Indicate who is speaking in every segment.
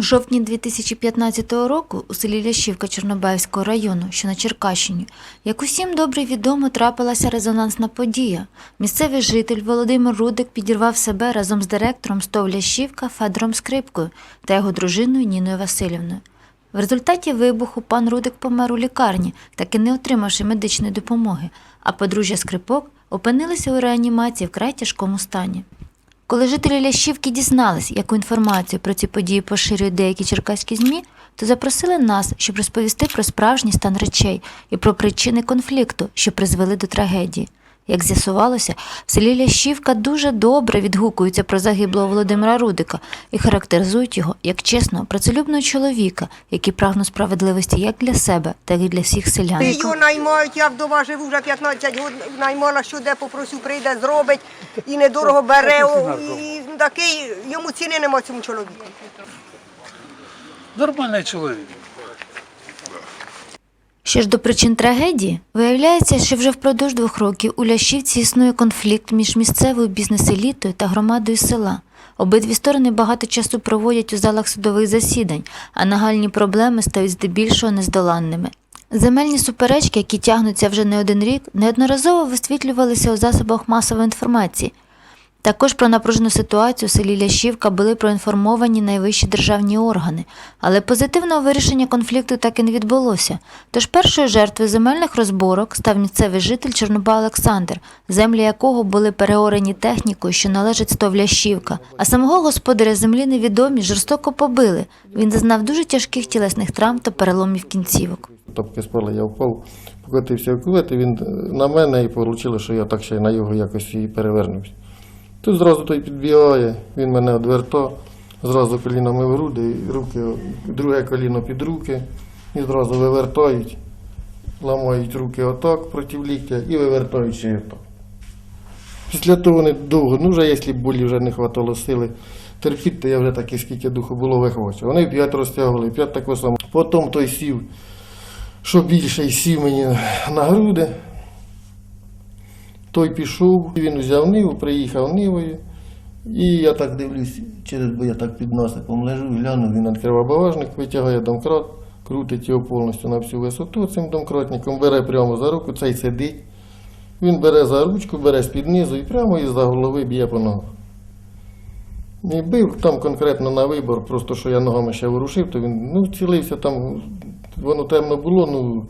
Speaker 1: У жовтні 2015 року у селі Лящівка Чорнобаївського району, що на Черкащині, як усім добре відомо, трапилася резонансна подія. Місцевий житель Володимир Рудик підірвав себе разом з директором СТОВ Лящівка Федором Скрипкою та його дружиною Ніною Васильівною. В результаті вибуху пан Рудик помер у лікарні, так і не отримавши медичної допомоги, а подружжя Скрипок опинилися у реанімації в край тяжкому стані. Коли жителі Лящівки дізнались, яку інформацію про ці події поширюють деякі черкаські ЗМІ, то запросили нас, щоб розповісти про справжній стан речей і про причини конфлікту, що призвели до трагедії. Як з'ясувалося, в селі Лящівка дуже добре відгукуються про загиблого Володимира Рудика і характеризують його як чесного, працелюбного чоловіка, який прагнув справедливості як для себе, так і для всіх селян.
Speaker 2: Його наймають, я вдома живу вже 15 років, наймала, що де попросю, прийде, зробить і недорого бере. І такий, йому ціни нема цьому чоловіку.
Speaker 3: Нормальний чоловік.
Speaker 1: Що ж до причин трагедії, виявляється, що вже впродовж двох років у Лящівці існує конфлікт між місцевою бізнес-елітою та громадою села. Обидві сторони багато часу проводять у залах судових засідань, а нагальні проблеми стають здебільшого нездоланними. Земельні суперечки, які тягнуться вже не один рік, неодноразово висвітлювалися у засобах масової інформації. Також про напружену ситуацію у селі Лящівка були проінформовані найвищі державні органи, але позитивного вирішення конфлікту так і не відбулося. Тож першою жертвою земельних розборок став місцевий житель Чорноба Олександр, землі якого були переорені технікою, що належить стов Лящівка. А самого господаря землі невідомі жорстоко побили. Він зазнав дуже тяжких тілесних травм та переломів кінцівок.
Speaker 4: Топки спали, я впав, покотився в кулет, він на мене і вийшло, що я так ще й на його якось і перевернувся. Тут зразу той підбігає, він мене одвертав, зразу колінами в груди, руки, друге коліно під руки, і зразу вивертають, ламають руки отак проти ліктя і вивертають ще отак. Після того вони довго, ну вже якщо болі вже не хватало сили терпіти, я вже таки скільки духу було вихвачив. Вони п'ять розтягували, п'ять такого само. Потім той сів, що більше, сів мені на груди. Той пішов, він взяв ниву, приїхав нивою. І я так дивлюсь, через бо я так під насипом лежу, гляну, він відкриває багажник, витягає домкрат, крутить його повністю на всю висоту цим домкратником, бере прямо за руку, цей сидить. Він бере за ручку, бере з-під низу і прямо із-за голови б'є по ногах. І бив там конкретно на вибор, просто що я ногами ще ворушив, то він ну, цілився там, воно темно було, ну,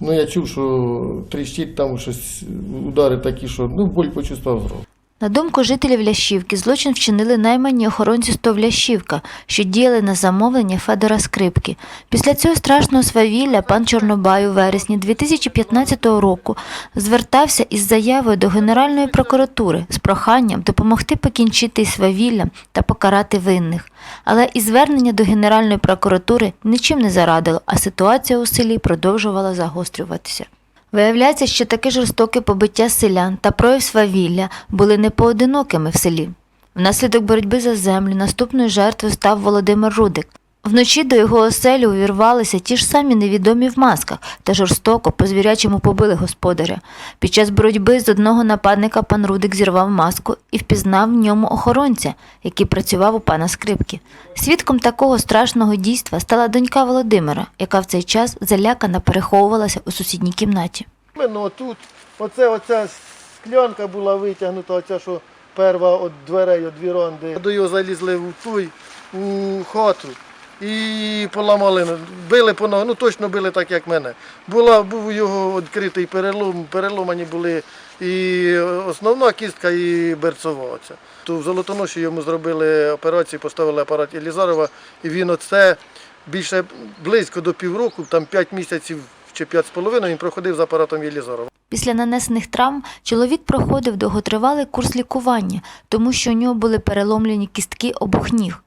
Speaker 4: ну я чув, що тріщить там щось, удари такі, що ну, боль почувствував зразу.
Speaker 1: На думку жителів Лящівки, злочин вчинили наймані охоронці стов Лящівка, що діяли на замовлення Федора Скрипки. Після цього страшного свавілля пан Чорнобай у вересні 2015 року звертався із заявою до Генеральної прокуратури з проханням допомогти покінчити свавіллям та покарати винних. Але і звернення до Генеральної прокуратури нічим не зарадило, а ситуація у селі продовжувала загострюватися. Виявляється, що таке жорстоке побиття селян та прояв свавілля були не поодинокими в селі. Внаслідок боротьби за землю наступною жертвою став Володимир Рудик. Вночі до його оселі увірвалися ті ж самі невідомі в масках та жорстоко по звірячому побили господаря. Під час боротьби з одного нападника пан Рудик зірвав маску і впізнав в ньому охоронця, який працював у пана скрипки. Свідком такого страшного дійства стала донька Володимира, яка в цей час залякана переховувалася у сусідній кімнаті.
Speaker 4: Іменно тут, оце, оця склянка була витягнута, оця, що перва від дверей, від віранди. До його залізли в той, у хату і поламали, били по ногах, ну точно били так, як мене. Була, був його відкритий перелом, переломані були і основна кістка, і берцова. Оця. То в Золотоноші йому зробили операцію, поставили апарат Елізарова, і він оце більше близько до півроку, там 5 місяців чи 5,5 він проходив з апаратом Єлізарова.
Speaker 1: Після нанесених травм чоловік проходив довготривалий курс лікування, тому що у нього були переломлені кістки обох ніг.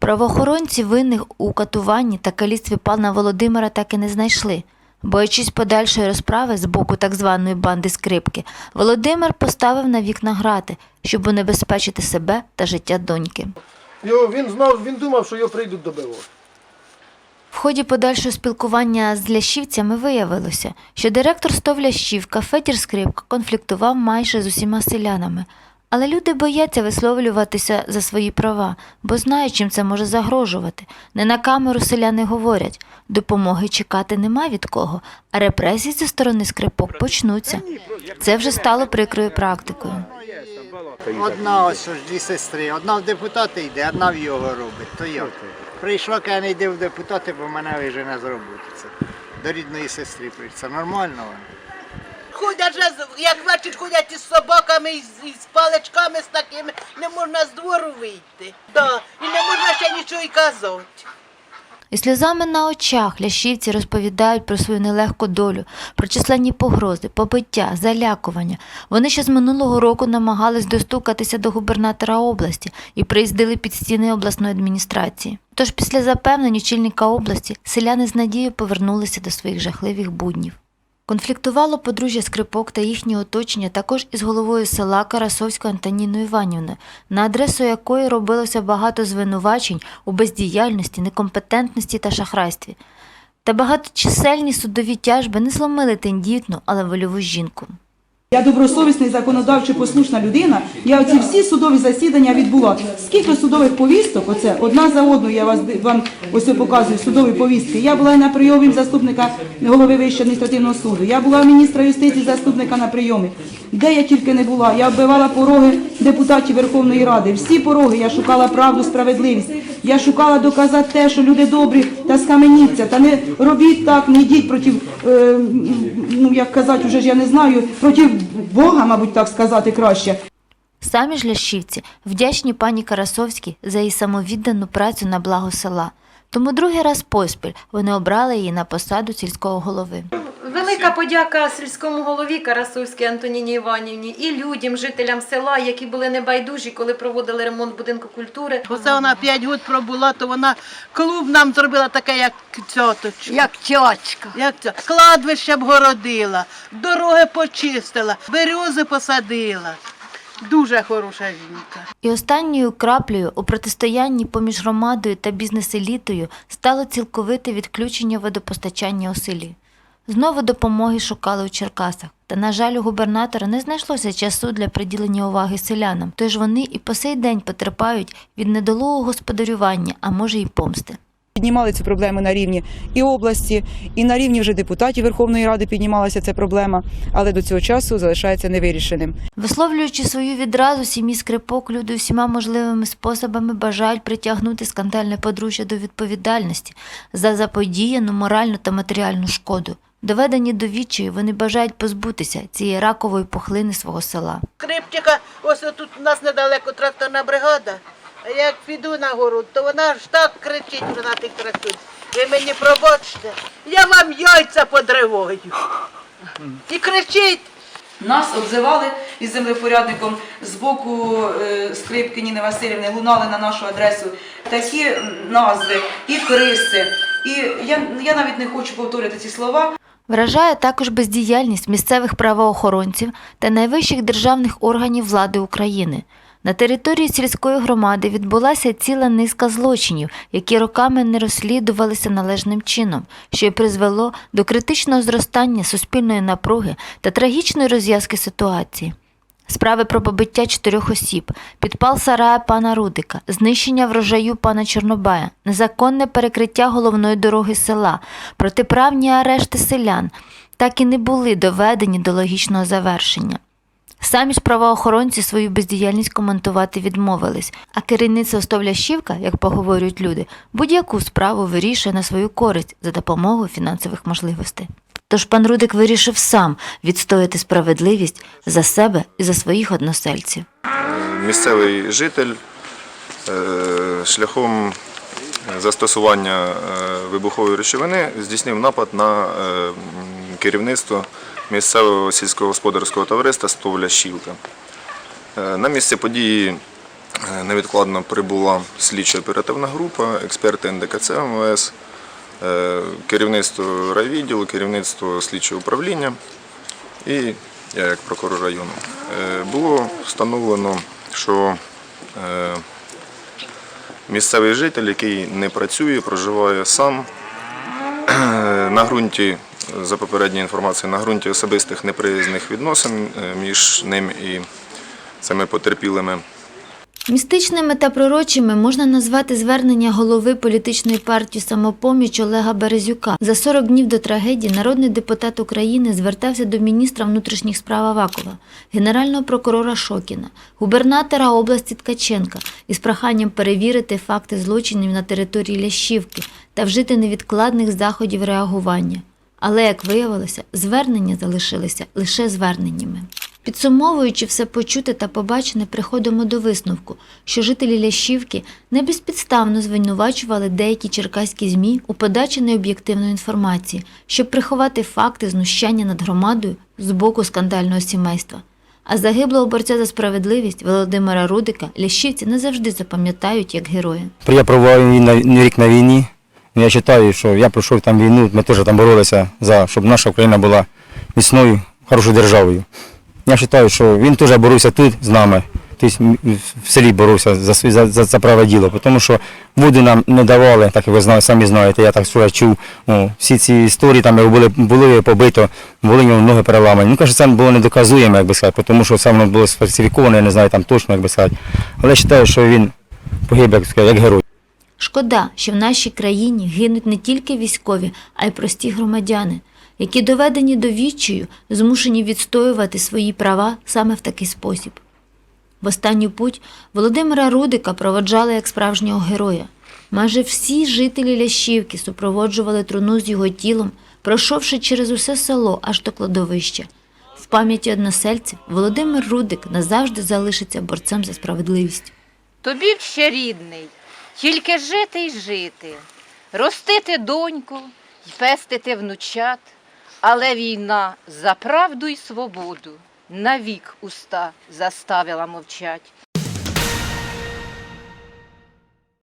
Speaker 1: Правоохоронці винних у катуванні та каліцтві пана Володимира так і не знайшли. Боячись подальшої розправи з боку так званої банди скрипки, Володимир поставив на вікна грати, щоб унебезпечити себе та життя доньки.
Speaker 4: Його, він знав, він думав, що його прийдуть добивати.
Speaker 1: В ході подальшого спілкування з лящівцями виявилося, що директор стов Лящівка Федір Скрипка конфліктував майже з усіма селянами, Але люди бояться висловлюватися за свої права, бо знають, чим це може загрожувати. Не на камеру селяни говорять, допомоги чекати нема від кого, а репресії зі сторони скрипок почнуться. Це вже стало прикрою практикою.
Speaker 3: Одна ось дві сестри, одна в депутати йде, одна в його робить. То як? Прийшла, каже, не йди в депутати, бо мене вижене з роботи. Це до рідної сестри прийшла. Нормально. воно?
Speaker 5: Ходять же, з- як бачиш, ходять із собаками, із, із паличками з такими, не можна з двору вийти. Да. І не можна ще нічого й казати.
Speaker 1: І сльозами на очах лящівці розповідають про свою нелегку долю, про численні погрози, побиття, залякування. Вони ще з минулого року намагались достукатися до губернатора області і приїздили під стіни обласної адміністрації. Тож після запевнень очільника області селяни з надією повернулися до своїх жахливих буднів. Конфліктувало подружжя Скрипок та їхнє оточення також із головою села Карасовською Антоніною Іванівною, на адресу якої робилося багато звинувачень у бездіяльності, некомпетентності та шахрайстві. Та багаточисельні судові тяжби не зломили тендітну, але вольову жінку.
Speaker 6: Я добросовісна і законодавчо послушна людина. Я оці всі судові засідання відбула. Скільки судових повісток, оце одна за одною, я вас вам ось показую судові повістки. Я була на прийомі заступника голови Вищого адміністративного суду. Я була міністра юстиції заступника на прийомі. Де я тільки не була. Я оббивала пороги депутатів Верховної Ради. Всі пороги я шукала правду, справедливість. Я шукала доказати те, що люди добрі та скаменіться. Та не робіть так, не йдіть проти, е, ну як казати, вже ж я не знаю, проти Бога, мабуть, так сказати краще.
Speaker 1: Самі ж лящівці вдячні пані Карасовській за її самовіддану працю на благо села. Тому другий раз поспіль вони обрали її на посаду сільського голови.
Speaker 7: Велика подяка сільському голові Карасовській Антоніні Іванівні і людям, жителям села, які були небайдужі, коли проводили ремонт будинку культури.
Speaker 5: Оце вона 5 років пробула, то вона клуб нам зробила таке, як цьоточка.
Speaker 2: Як тьочка.
Speaker 5: Як це? Кладбище обгородила, дороги почистила, берези посадила. Дуже хороша жінка.
Speaker 1: І останньою краплею у протистоянні поміж громадою та бізнес-елітою стало цілковите відключення водопостачання у селі. Знову допомоги шукали у Черкасах, та, на жаль, у губернатора не знайшлося часу для приділення уваги селянам, тож вони і по сей день потерпають від недолугого господарювання, а може й помсти.
Speaker 8: Піднімали цю проблему на рівні і області, і на рівні вже депутатів Верховної Ради піднімалася ця проблема, але до цього часу залишається невирішеним.
Speaker 1: Висловлюючи свою відразу сім'ї скрипок, люди всіма можливими способами бажають притягнути скандальне подружжя до відповідальності за заподіяну моральну та матеріальну шкоду. Доведені до відчаю, вони бажають позбутися цієї ракової пухлини свого села.
Speaker 5: Скрипчика, ось тут у нас недалеко тракторна бригада. А як піду на город, то вона ж так кричить на тих тракторах. Ви мені пробачте, я вам яйця подриваю. І кричить.
Speaker 8: Нас обзивали із землепорядником з боку е, скрипки Ніни Васильівни, лунали на нашу адресу такі назви, і криси. І я, я навіть не хочу повторити ці слова.
Speaker 1: Вражає також бездіяльність місцевих правоохоронців та найвищих державних органів влади України. На території сільської громади відбулася ціла низка злочинів, які роками не розслідувалися належним чином, що й призвело до критичного зростання суспільної напруги та трагічної розв'язки ситуації. Справи про побиття чотирьох осіб, підпал сарая пана Рудика, знищення врожаю пана Чорнобая, незаконне перекриття головної дороги села, протиправні арешти селян так і не були доведені до логічного завершення. Самі ж правоохоронці свою бездіяльність коментувати відмовились, а керівництво Остовлящівка, як поговорюють люди, будь-яку справу вирішує на свою користь за допомогою фінансових можливостей. Тож пан Рудик вирішив сам відстояти справедливість за себе і за своїх односельців.
Speaker 9: місцевий житель е, шляхом застосування е, вибухової речовини здійснив напад на е, керівництво місцевого сільськогосподарського товариства Стовля Щілка. На місце події невідкладно прибула слідчо-оперативна група, експерти НДКЦ МВС, керівництво райвідділу, керівництво слідчого управління і я як прокурор району. Е, Було встановлено, що е, місцевий житель, який не працює, проживає сам на ґрунті, за попередньою інформацією, на ґрунті особистих неприязних відносин е, між ним і цими потерпілими.
Speaker 1: Містичними та пророчими можна назвати звернення голови політичної партії «Самопоміч» Олега Березюка. За 40 днів до трагедії народний депутат України звертався до міністра внутрішніх справ Авакова, генерального прокурора Шокіна, губернатора області Ткаченка із проханням перевірити факти злочинів на території Лящівки та вжити невідкладних заходів реагування. Але, як виявилося, звернення залишилися лише зверненнями. Підсумовуючи все почуте та побачене, приходимо до висновку, що жителі Лящівки не безпідставно звинувачували деякі черкаські ЗМІ у подачі необ'єктивної інформації, щоб приховати факти знущання над громадою з боку скандального сімейства. А загиблого борця за справедливість Володимира Рудика лящівці не завжди запам'ятають як героя.
Speaker 10: Я на- рік на війні. Ну, Я вважаю, що я пройшов там війну, ми теж там боролися за щоб наша Україна була міцною, хорошою державою. Я вважаю, що він теж боровся тут з нами, тобто в селі боровся за, за, за, за праве діло, тому що воду нам не давали, так ви знаєте, самі знаєте, я так я чув. Ну, всі ці історії там були, були побито, були нього ноги переламані. Ну, каже, це було недоказуємо, як би сказати, тому що саме було сфальсифіковано, я не знаю там точно, як би сказати. Але вважаю, що він погиб, як, як герой.
Speaker 1: Шкода, що в нашій країні гинуть не тільки військові, а й прості громадяни, які доведені до відчаю, змушені відстоювати свої права саме в такий спосіб. В останню путь Володимира Рудика проводжали як справжнього героя. Майже всі жителі Лящівки супроводжували труну з його тілом, пройшовши через усе село аж до кладовища. В пам'яті односельців Володимир Рудик назавжди залишиться борцем за справедливість.
Speaker 11: Тобі ще рідний, тільки жити й жити, ростити доньку й пестити внучат, але війна за правду й свободу навік уста заставила мовчать.